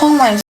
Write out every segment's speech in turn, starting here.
ห้อ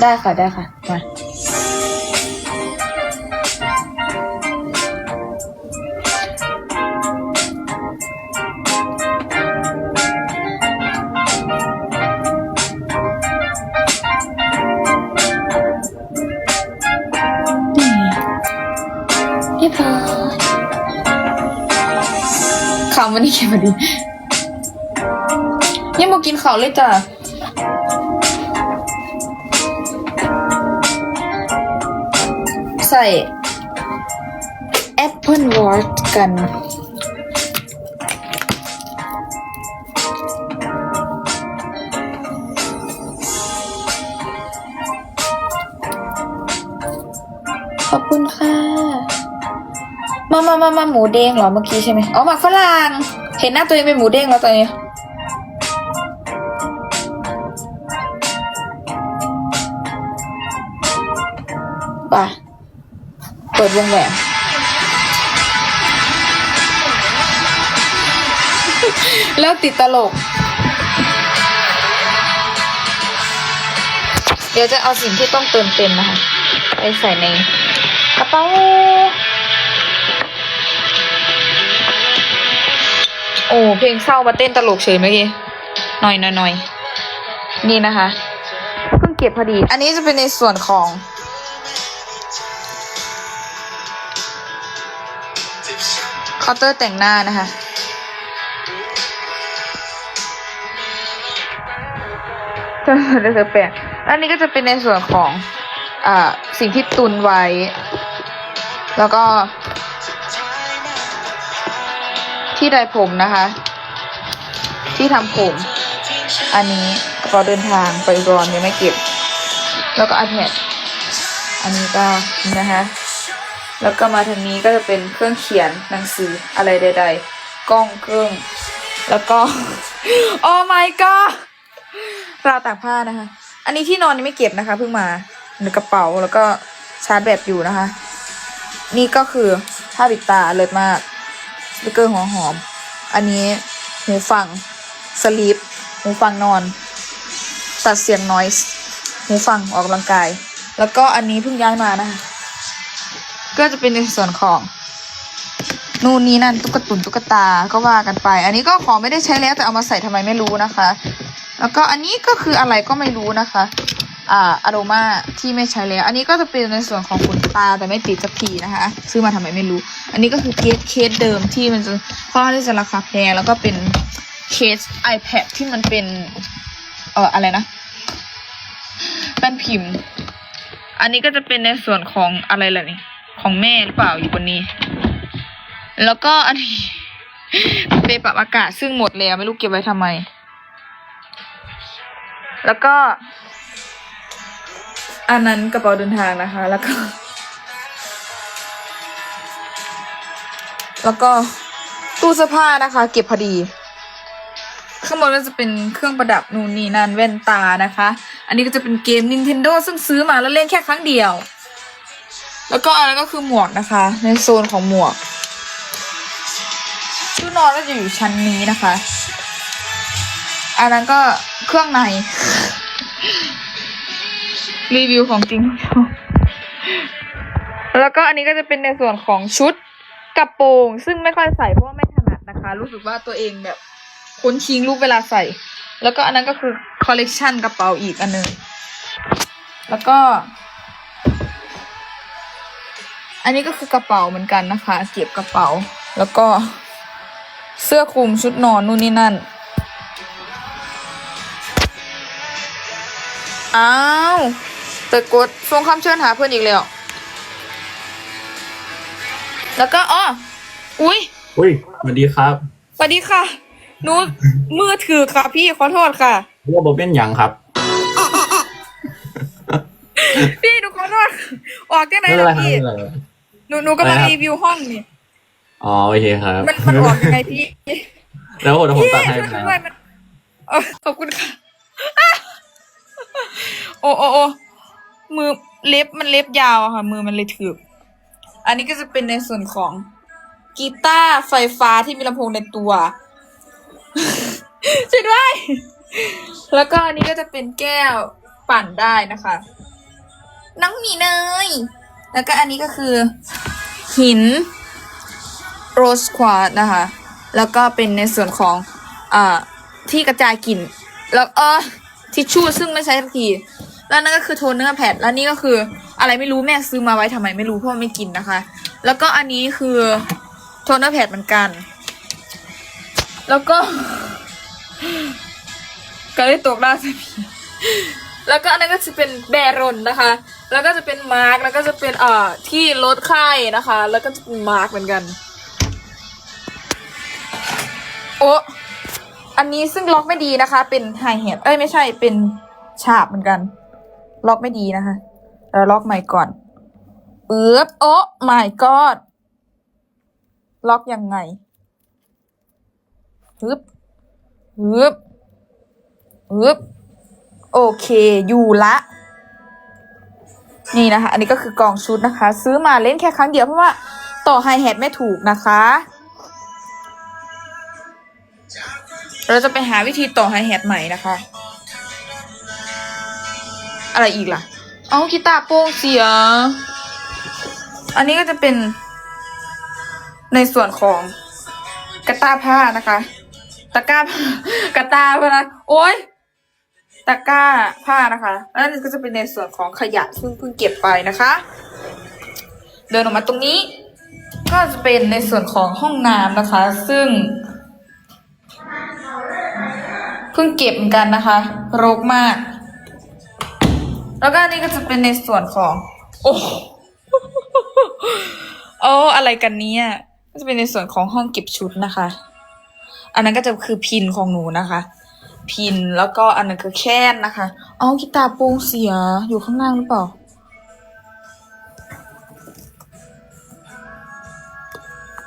ได้ค่ะ ได้ค่ะ มา นี่เรียบร้อยข่าวมันนี่เขียนมาดียังมากินข้าวเลยจ้ะ ใส่ Apple Watch กัน ขอบคุณค่ะ มามามามาหมูเด้งเหรอเมื่อกี้ใช่ไหมอ๋อหมาฝรั่ง เห็นหน้าตัวเองเป็นหมูเด้งแล้วตอนนี้ไป เปิดวงแหวนแล้วติดตลก เดี๋ยวจะเอาสิ่งที่ต้องเติมเต็มนะคะ ไปใส่ในกระเป๋าโอ้เพลงเศร้ามาเต้นตลกเฉยเมื่อกี้หน่อยหน่อยหน่อยนี่นะคะ เพิ่งเก็บพอดี อันนี้จะเป็นในส่วนของ เคาน์เตอร์แต่งหน้านะคะ จะจะจะแปลกอันนี้ก็จะเป็นในส่วนของอ่าสิ่งที่ตุนไว้ แล้วก็ที่ไดผมนะคะ ที่ทำผม อันนี้กระเป๋าเดินทางไปรอนยังไม่เก็บ แล้วก็อันแ d อันนี้ก็นี่นะคะ แล้วก็มาทางนี้ก็จะเป็นเครื่องเขียนหนังสืออะไรใด ๆ กล้องเครื่อง แล้วก็ โอ้ my god ราวตากผ้านะคะ อันนี้ที่นอนยังไม่เก็บนะคะเพิ่งมาในกระเป๋าแล้วก็ชาร์จแบตอยู่นะคะ นี่ก็คือผ้าปิดตาเลิศมากสติกเกอร์หัวหอม อันนี้หูฟังสลีปหูฟังนอน ตัดเสียงนอยส์หูฟังออกกำลังกาย แล้วก็อันนี้เพิ่งย้ายมานะคะ ก็จะเป็นในส่วนของนู่นนี่นั่นตุ๊กตุนตุ๊กตาก็ว่ากันไป อันนี้ก็ของไม่ได้ใช้แล้วแต่เอามาใส่ทำไมไม่รู้นะคะ แล้วก็อันนี้ก็คืออะไรก็ไม่รู้นะคะอ่าอโรมาที่ไม่ใช้แล้ว อันนี้ก็จะเป็นในส่วนของขนตาแต่ไม่ติดสักทีนะคะ ซื้อมาทำไมไม่รู้ อันนี้ก็คือเคสเคสเดิมที่มันจะค่อนข้างที่จะราคาแพงแล้วก็เป็นเคส iPad ที่มันเป็นเอ่ออะไรนะเป็นพิมพ์ อันนี้ก็จะเป็นในส่วนของอะไรล่ะนี่ ของแม่หรือเปล่าอยู่บนนี้ แล้วก็อันนี้เปปรับอากาศซึ่งหมดแล้วไม่รู้เก็บไว้ทำไม แล้วก็ อันนั้นกระเป๋าเดินทางนะคะ แล้วก็ แล้วก็ตู้เสื้อผ้านะคะ เก็บพอดี ข้างบนก็จะเป็นเครื่องประดับนู่นนี่นั่นแว่นตานะคะ อันนี้ก็จะเป็นเกม Nintendo ซึ่งซื้อมาแล้วเล่นแค่ครั้งเดียว แล้วก็อันนั้นก็คือหมวกนะคะ ในโซนของหมวกชุดนอนก็จะอยู่ชั้นนี้นะคะ อันนั้นก็เครื่องใน รีวิวของจริง แล้วก็อันนี้ก็จะเป็นในส่วนของชุดกระโปรง ซึ่งไม่ค่อยใส่เพราะว่าไม่ถนัดนะคะ รู้สึกว่าตัวเองแบบคุ้นชิงรูปเวลาใส่ แล้วก็อันนั้นก็คือคอลเลกชันกระเป๋าอีกอันหนึง แล้วก็ อันนี้ก็คือกระเป๋าเหมือนกันนะคะ เก็บกระเป๋า แล้วก็เสื้อคลุมชุดนอนนู่นนี่นั่น อ้าวแต่กดส่งคำเชิญหาเพื่อนอีกแล้ว แล้วก็อ๋ออุ้ยอุ้ยสวัสดีครับสวัสดีค่ะหนูมือถือค่ะพี่ขอโทษค่ะว่าบอเป็นหยังครับ พี่หนูขอโทษออกได้ไหนไม่เป็นไรล่ะครับพี่ไม่เป็นไร หนูหนูกำลังอะไรครับ รีวิวห้องนี่ อ๋อโอเคครับมันมันออกยังไงพี่แล้วเดี๋ยวผมพี่ตัดให้ช่วยไปด้วยมันเออขอบคุณค่ะโอ้โอ้โอ้มือเล็บมันเล็บยาวอะค่ะ มือมันเลยถืออันนี้ก็จะเป็นในส่วนของกีตาร์ไฟฟ้าที่มีลำโพงในตัว ช่วยด้วย แล้วก็อันนี้ก็จะเป็นแก้วปั่นได้นะคะ น้องหมีเนย แล้วก็อันนี้ก็คือหินโรสควาดนะคะ แล้วก็เป็นในส่วนของอ่าที่กระจายกลิ่น แล้วเออทิชชู่ซึ่งไม่ใช้สักที แล้วนั่นก็คือโทนเนอร์แพด แล้วนี่ก็คืออะไรไม่รู้แม่ซื้อมาไว้ทำไมไม่รู้เพราะไม่กินนะคะ แล้วก็อันนี้คือโทนเนอร์แพดเหมือนกัน แล้วก็ก็ได้ตกล่าสักทีแล้วก็อันนั้นก็จะเป็นแบรนนะคะ แล้วก็จะเป็นมาร์กแล้วก็จะเป็นเอ่อที่ลดไข้นะคะ แล้วก็จะเป็นมาร์กเหมือนกัน โอ้อันนี้ซึ่งล็อกไม่ดีนะคะ เป็นไฮเฮดเอ้ยไม่ใช่เป็นฉาบเหมือนกัน ล็อกไม่ดีนะคะเราล็อกใหม่ก่อนเอือบโอ้ my god ล็อกยังไงฮึบฮึบฮึบโอเค อยู่ละ นี่นะคะ อันนี้ก็คือกล่องชุดนะคะ ซื้อมาเล่นแค่ครั้งเดียวเพราะว่าต่อไฮแฮทไม่ถูกนะคะ เราจะไปหาวิธีต่อไฮแฮทใหม่นะคะ อะไรอีกล่ะ เอากีตาร์โป้งเสีย อันนี้ก็จะเป็นในส่วนของกระตาผ้านะคะ ตะกร้าผ้ากระตาผ้านะโอ๊ย ตะกร้าผ้านะคะแล้วนั่ก็จะเป็นในส่วนของขยะซึ่งเพิ่งเก็บไปนะคะ เดินออกมาตรงนี้ ก็จะเป็นในส่วนของห้องน้ำนะคะ ซึ่งเพิ่งเก็บเหมือนกันนะคะรกมาก แล้วก็อันนี้ก็จะเป็นในส่วนของ โอ้โอ้อะไรกันเนี่ยก็จะเป็นในส่วนของห้องเก็บชุดนะคะ อันนั้นก็จะคือพินของหนูนะคะ พินแล้วก็อันนั้นคือแค้นนะคะเอากีตาร์ปร่งเสียอยู่ข้างล่างหรือเปล่า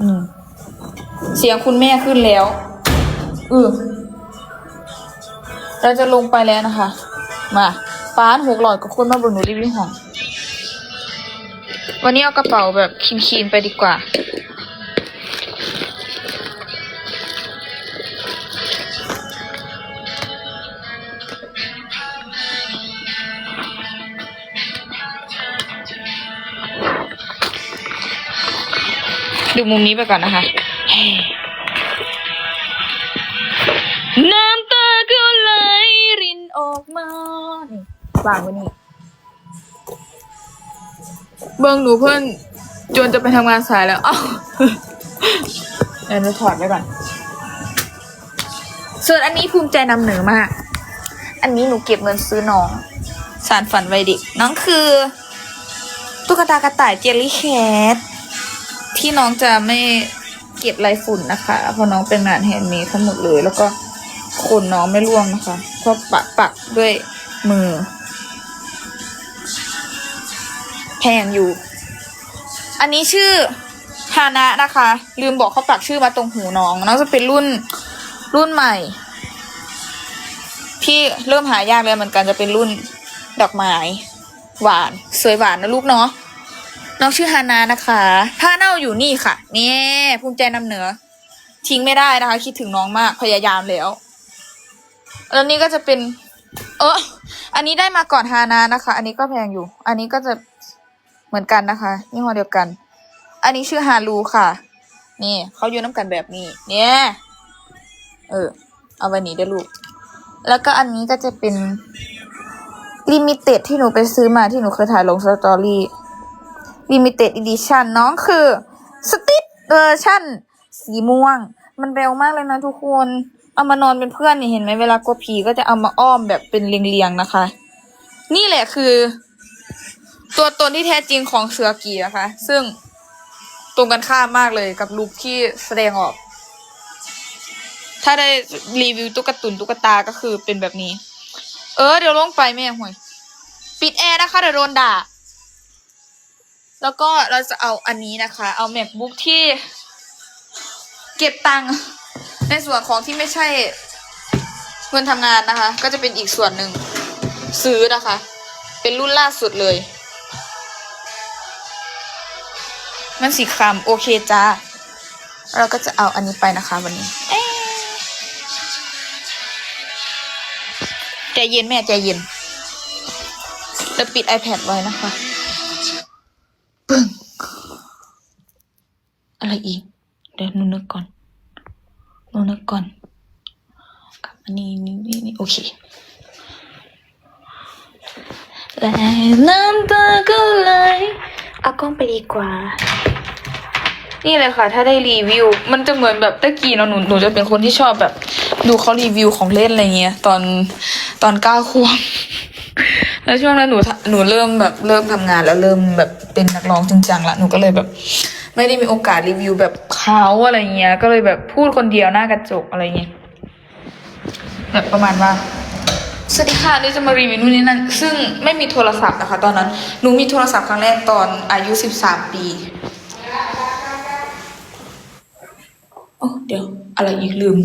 อืมเสียงคุณแม่ขึ้นแล้วอือเราจะลงไปแล้วนะคะ มาฟ้านหกหลอดกับคนมาบนหนูรีวิวห้อง วันนี้เอากระเป๋าแบบคีนๆไปดีกว่า ดูมุมนี้ไปก่อนนะคะน้ำตาก็ไหลรินออกมานี่วางไว้นี่เบิ้งหนูเพื่อนจนจะไปทำงานสายแล้วอ้าวเดี๋ยวหนูถอดไว้ก่อน ส่วนอันนี้ภูมิใจนำเหนือมาก อันนี้หนูเก็บเงินซื้อน้อง สารฝันวัยเด็กน้องคือ ตุ๊กตากระต่ายเจลลี่แคท ที่น้องจะไม่เก็บไรฝุ่นนะคะ เพราะน้องเป็นงานแฮนด์เมดทั้งหมดเลย แล้วก็ขนน้องไม่ร่วงนะคะเพราะปักปักด้วยมือแพงอยู่ อันนี้ชื่อฮานะนะคะ ลืมบอกเขาปักชื่อมาตรงหูน้องน้องจะเป็นรุ่นรุ่นใหม่ ที่เริ่มหายากแล้วเหมือนกันจะเป็นรุ่นดอกไม้หวาน สวยหวานนะลูกเนาะ น้องชื่อฮานานะคะ ผ้าเน่าอยู่นี่ค่ะ นี่ภูมิใจนำเหนือ ทิ้งไม่ได้นะคะ คิดถึงน้องมาก พยายามแล้ว แล้วนี่ก็จะเป็น เอออันนี้ได้มาก่อนฮานานะคะ อันนี้ก็แพงอยู่ อันนี้ก็จะเหมือนกันนะคะยี่ห้อเดียวกัน อันนี้ชื่อฮารูค่ะ นี่เขาอยู่น้ำกันแบบนี้ เนี่ย เออ เอาไว้นี้ได้ลูก แล้วก็อันนี้ก็จะเป็นลิมิเต็ดที่หนูไปซื้อมาที่หนูเคยถ่ายลงสตอรี่ ลิมิเต็ดอีดิชันน้องคือสติ๊ดเวอร์ชั่น สีม่วง มันเร็วมากเลยนะทุกคน เอามานอนเป็นเพื่อนนี่เห็นไหมเวลากลัวผีก็จะเอามาอ้อมแบบเป็นเรียงๆนะคะ นี่แหละคือ ตัวตนที่แท้จริงของเสือกีนะคะ ซึ่งตรงกันข้ามมากเลยกับลุคที่แสดงออก ถ้าได้รีวิวตุ๊กตุนตุ๊กตาก็คือเป็นแบบนี้ เออเดี๋ยวลงไปแม่ห่วย ปิดแอร์นะคะเดี๋ยวโดนด่า แล้วก็เราจะเอาอันนี้นะคะ เอา macbook ที่เก็บตังค์ในส่วนของที่ไม่ใช่เงินทำงานนะคะ ก็จะเป็นอีกส่วนหนึ่งซื้อนะคะ เป็นรุ่นล่าสุดเลย มันสีครามโอเคจ้าเราก็จะเอาอันนี้ไปนะคะวันนี้ใจเย็นแม่ใจเย็นจะปิด iPad ไว้นะคะปึ้ง อะไรอีก เดี๋ยวหนูนึกก่อนหนูนึกก่อนกับอันนี้นี่นี่นี่โอเค และ น้ำตาก็ไหลเอากล้องไปดีกว่า นี่เลยค่ะ ถ้าได้รีวิว มันจะเหมือนแบบตะกี้เนาะหนูหนูจะเป็นคนที่ชอบแบบ ดูเขารีวิวของเล่นอะไรเงี้ย ตอนตอนเก้าขวบแล้วช่วงนั้นหนูทหนูเริ่มแบบเริ่มทำงานแล้วเริ่มแบบเป็นนักร้องจริงจังละหนูก็เลยแบบ ไม่ได้มีโอกาสรีวิวแบบเขาอะไรเงี้ย ก็เลยแบบพูดคนเดียวหน้ากระจกอะไรเงี้ยแบบประมาณว่า สวัสดีค่ะนี่จะมารีวิวนู่นนี่นั่นซึ่งไม่มีโทรศัพท์นะคะ ตอนนั้นหนูมีโทรศัพท์ครั้งแรกตอนอายุสิบสามปีโอ้เดี๋ยวอะไรอีกลืม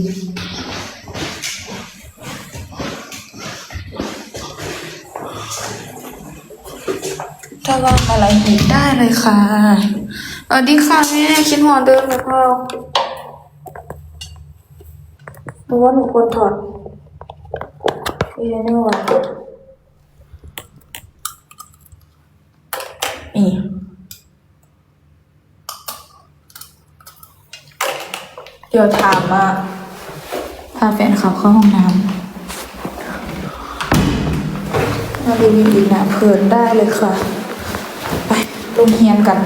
ถ้าว่าอะไรอีกได้เลยค่ะสวัสดีค่ะแม่คิดหัวเดิมเลยพ่อหนูว่าหนูควรถอด เรียนไม่ไหวนี่เดี๋ยวถามว่าพาแฟนขับเข้าห้องน้ำมารีวิวอีกนะเพลินได้เลยค่ะ ไปลงเฮียนกัน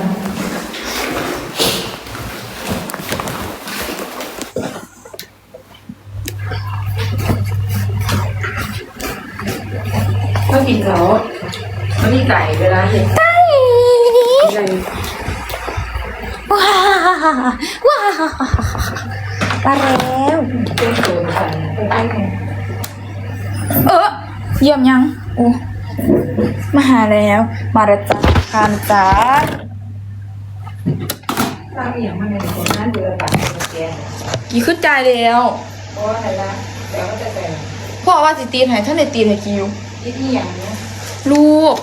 กินเขาไม่มีไก่เวลาเห็นไก่ไก่ว้าว้ามาแล้วเป็นโซนกันเองเออเยี่ยมยังโอ้มาหาแล้ว มาแล้วจ้าทานจ้าข้าวเหนียวมันเป็นคนนั้นเดือดปากแกกี่ขึ้นใจแล้วเพราะว่าอะไรละแต่ว่าจะแต่พ่อว่าสิตีนให้ท่านในตีนให้กิว ที่นี่อย่างนี้ลูก